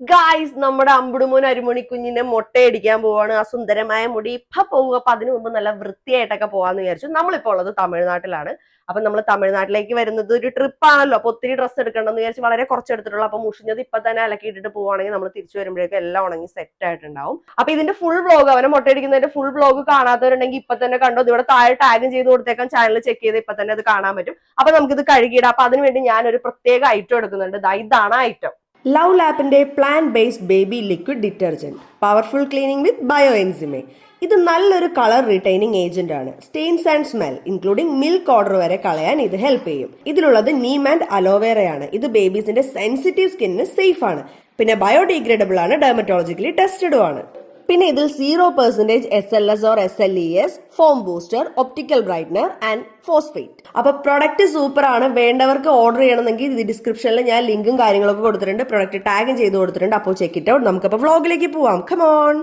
Guys നമ്മുടെ അമ്പുടുമോൻ അരിമണി കുഞ്ഞിനെ മുട്ടയടിക്കാൻ പോവാണ്. ആ സുന്ദരമായ മുടി ഇപ്പൊ പോവുക. അപ്പൊ അതിനു മുമ്പ് നല്ല വൃത്തിയായിട്ടൊക്കെ പോവാന്ന് വിചാരിച്ചു. നമ്മളിപ്പോ ഉള്ളത് തമിഴ്നാട്ടിലാണ്. അപ്പൊ നമ്മൾ തമിഴ്നാട്ടിലേക്ക് വരുന്നത് ഒരു ട്രിപ്പ് ആണല്ലോ. അപ്പൊ ഒത്തിരി ഡ്രസ്സ് എടുക്കണമെന്ന് വിചാരിച്ച് വളരെ കുറച്ച് എടുത്തിട്ടുള്ളൂ അപ്പൊ മുഷിഞ്ഞത് ഇപ്പൊ തന്നെ അലക്കിയിട്ടിട്ട് പോവാണെങ്കിൽ നമ്മൾ തിരിച്ചു വരുമ്പോഴേക്കും എല്ലാം ഉണങ്ങി സെറ്റ് ആയിട്ടുണ്ടാവും. അപ്പൊ ഇതിന്റെ ഫുൾ വ്ലോഗ് അവനെ മുട്ടയടിക്കുന്നതിന്റെ ഫുൾ വ്ലോഗ് കാണാത്തവരുണ്ടെങ്കിൽ ഇപ്പൊ തന്നെ കണ്ടോ? ഇവിടെ താഴെ ടാഗും ചെയ്ത് കൊടുത്തേക്കാം. ചാനൽ ചെക്ക് ചെയ്ത് ഇപ്പൊ തന്നെ അത് കാണാൻ പറ്റും. അപ്പൊ നമുക്കിത് കഴുകിയിടാം. അപ്പൊ അതിനുവേണ്ടി ഞാൻ ഒരു പ്രത്യേക ഐറ്റം എടുക്കുന്നുണ്ട്. ഇതാണ് item love ലാപ്പിന്റെ plant based baby liquid detergent powerful cleaning with bio enzyme ഇത് നല്ലൊരു കളർ റിട്ടൈനിങ് ഏജന്റ് ആണ്. Stains and smell including milk odour വരെ കളയാൻ ഇത് ഹെൽപ്പ് ചെയ്യും. ഇതിലുള്ളത് നീം ആൻഡ് അലോവേറയാണ് ഇത് ബേബീസിന്റെ സെൻസിറ്റീവ് സ്കിന്നിന് സേഫ് ആണ്. പിന്നെ ബയോഡിഗ്രേഡബിൾ ആണ് ഡെർമറ്റോളജിക്കലി ടെസ്റ്റഡും ആണ്. പിന്നെ ഇതിൽ zero percentage S L S or S L E S foam booster optical brightener and phosphate അപ്പൊ പ്രൊഡക്റ്റ് സൂപ്പർ ആണ്. വേണ്ടവർക്ക് ഓർഡർ ചെയ്യണമെങ്കിൽ ഇത് ഡിസ്ക്രിപ്ഷനിൽ ഞാൻ ലിങ്കും കാര്യങ്ങളൊക്കെ കൊടുത്തിട്ടുണ്ട്. പ്രൊഡക്റ്റ് ടാഗും ചെയ്ത് കൊടുത്തിട്ടുണ്ട്. അപ്പോൾ ചെക്ക് ഇറ്റ് ഔട്ട് നമുക്കപ്പോൾ വ്ളോഗിലേക്ക് പോവാം. കമോൺ